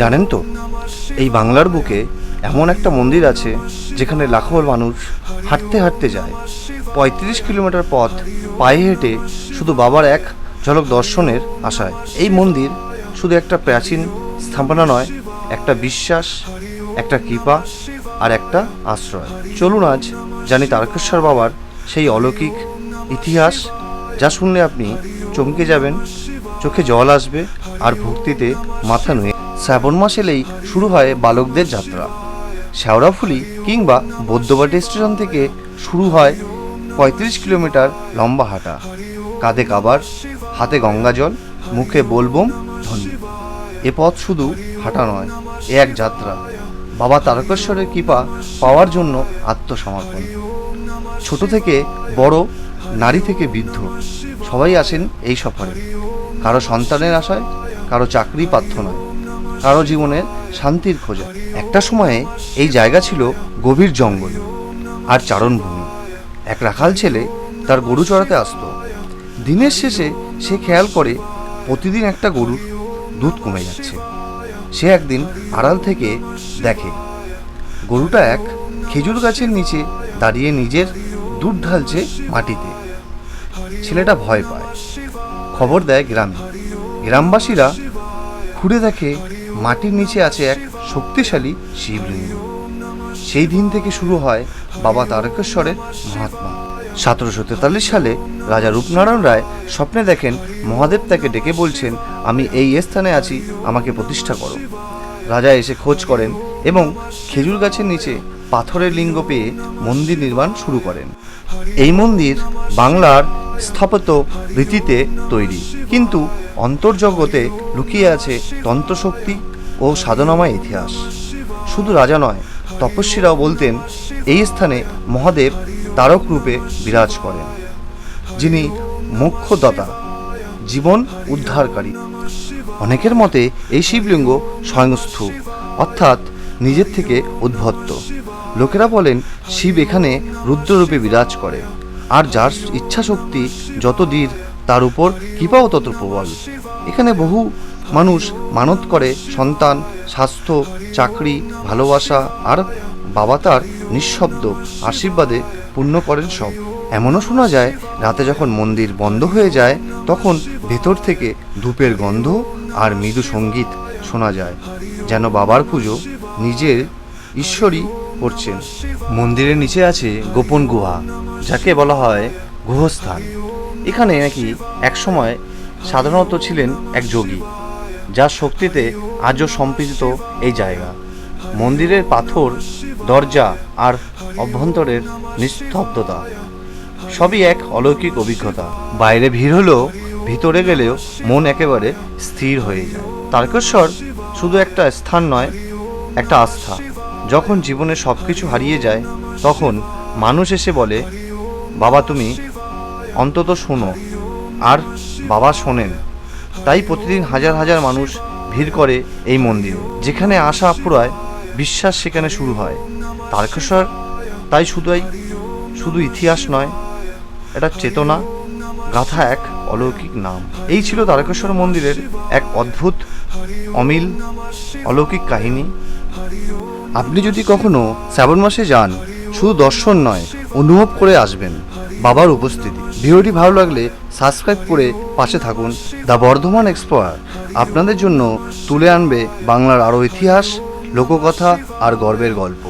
জানেন তো, এই বাংলার বুকে এমন একটা মন্দির আছে যেখানে লাখো মানুষ হাঁটতে হাঁটতে যায়। পঁয়ত্রিশ কিলোমিটার পথ পায়ে হেঁটে শুধু বাবার এক ঝলক দর্শনের আশায়। এই মন্দির শুধু একটা প্রাচীন স্থাপনা নয়, একটা বিশ্বাস, একটা কৃপা আর একটা আশ্রয়। চলুন আজ জানি তারকেশ্বর বাবার সেই অলৌকিক ইতিহাস যা শুনলে আপনি চমকে যাবেন, চোখে জল আসবে আর ভক্তিতে মাথা নুয়ে শ্রাবণ মাস এলেই শুরু হয় বালকদের যাত্রা। শেওড়াফুলি কিংবা বৌদ্ধবাটি স্টেশন থেকে শুরু হয় পঁয়ত্রিশ কিলোমিটার লম্বা হাঁটা। কাঁধে কাবার, হাতে গঙ্গা জল, মুখে বলবম, ধ্বনি। এ পথ শুধু হাঁটা নয়, এ এক যাত্রা। বাবা তারকেশ্বরের কৃপা পাওয়ার জন্য আত্মসমর্পণ। ছোট থেকে বড়, নারী থেকে বৃদ্ধ, সবাই আসেন এই সফরে। কারও সন্তানের আশায়, কারও চাকরি প্রার্থনায়। কারও জীবনের শান্তির খোঁজে। একটা সময়ে এই জায়গা ছিল গভীর জঙ্গল আর চারণভূমি। এক রাখাল ছেলে তার গরু চড়াতে আসতো। দিনের শেষে সে খেয়াল করে প্রতিদিন একটা গরুর দুধ কমে যাচ্ছে। সে একদিন আড়াল থেকে দেখে, গরুটা এক খেজুর গাছের নিচে দাঁড়িয়ে নিজের দুধ ঢালছে মাটিতে। ছেলেটা ভয় পায়। খবর দেয় গ্রামে। গ্রামবাসীরা খুঁড়ে দেখে মাটির নিচে আছে এক শক্তিশালী শিবলিঙ্গ। সেই দিন থেকে শুরু হয় বাবা তারকেশ্বরের মহাত্মা। সতেরোশো তেতাল্লিশ সালে রাজা রূপনারায়ণ রায় স্বপ্নে দেখেন মহাদেব তাকে ডেকে বলছেন, আমি এই স্থানে আছি, আমাকে প্রতিষ্ঠা করো। রাজা এসে খোঁজ করেন এবং খেজুর গাছের নিচে পাথরের লিঙ্গ পেয়ে মন্দির নির্মাণ শুরু করেন। এই মন্দির বাংলার স্থাপত্য রীতিতে তৈরি। কিন্তু অন্তর্জগতে লুকিয়ে আছে তন্ত্রশক্তি ও সাধনাময় ইতিহাস। শুধু রাজা নয়, তপস্বীরাও বলতেন, এই স্থানে মহাদেব তারক রূপে বিরাজ করেন, যিনি মোক্ষদাতা জীবন উদ্ধারকারী। অনেকের মতে এই শিবলিঙ্গ স্বয়ংস্থ, অর্থাৎ নিজের থেকে উদ্ভত্ত। লোকেরা বলেন, শিব এখানে রুদ্ররূপে বিরাজ করে, আর যার ইচ্ছা শক্তি যত দৃঢ় তার উপর কৃপাও তত প্রবল। এখানে বহু মানুষ মানত করে, সন্তান, স্বাস্থ্য, চাকরি, ভালোবাসা, আর বাবা তার নিঃশব্দ আশীর্বাদে পূর্ণ করেন সব। এমনও শোনা যায়, রাতে যখন মন্দির বন্ধ হয়ে যায়, তখন ভেতর থেকে ধূপের গন্ধ আর মৃদু সংগীত শোনা যায়, যেন বাবার পুজো নিজের ঈশ্বরই করছেন। মন্দিরের নিচে আছে গোপন গুহা, যাকে বলা হয় গুহস্থান। এখানে নাকি একসময় সাধারণত ছিলেন এক যোগী, যার শক্তিতে আজও সম্পৃক্ত এই জায়গা। মন্দিরের পাথর, দরজা আর অভ্যন্তরের নিস্তব্ধতা সবই এক অলৌকিক অভিজ্ঞতা। বাইরে ভিড় হলেও ভিতরে গেলেও মন একেবারে স্থির হয়ে যায়। তারকেশ্বর শুধু একটা স্থান নয়, একটা আস্থা। যখন জীবনে সব কিছু হারিয়ে যায়, তখন মানুষ এসে বলে, বাবা, তুমি অন্তত শোনো। আর বাবা শোনেন। তাই প্রতিদিন হাজার হাজার মানুষ ভিড় করে এই মন্দিরে, যেখানে আশা ফুরায় বিশ্বাস সেখানে শুরু হয়। তারকেশ্বর, তাই শুধুই, শুধু ইতিহাস নয়, এটা চেতনা, গাথা এক অলৌকিক নাম। এই ছিল তারকেশ্বর মন্দিরের এক অদ্ভুত, অমিল, অলৌকিক কাহিনী। আপনি যদি কখনো শ্রাবণ মাসে যান, শুধু দর্শন নয়, অনুভব করে আসবেন বাবার উপস্থিতি। ভিডিওটি ভালো লাগলে সাবস্ক্রাইব করে পাশে থাকুন দ্য বর্ধমান এক্সপ্লোয়ার। আপনাদের জন্য তুলে আনবে বাংলার আরও ইতিহাস, লোককথা আর গর্বের গল্প।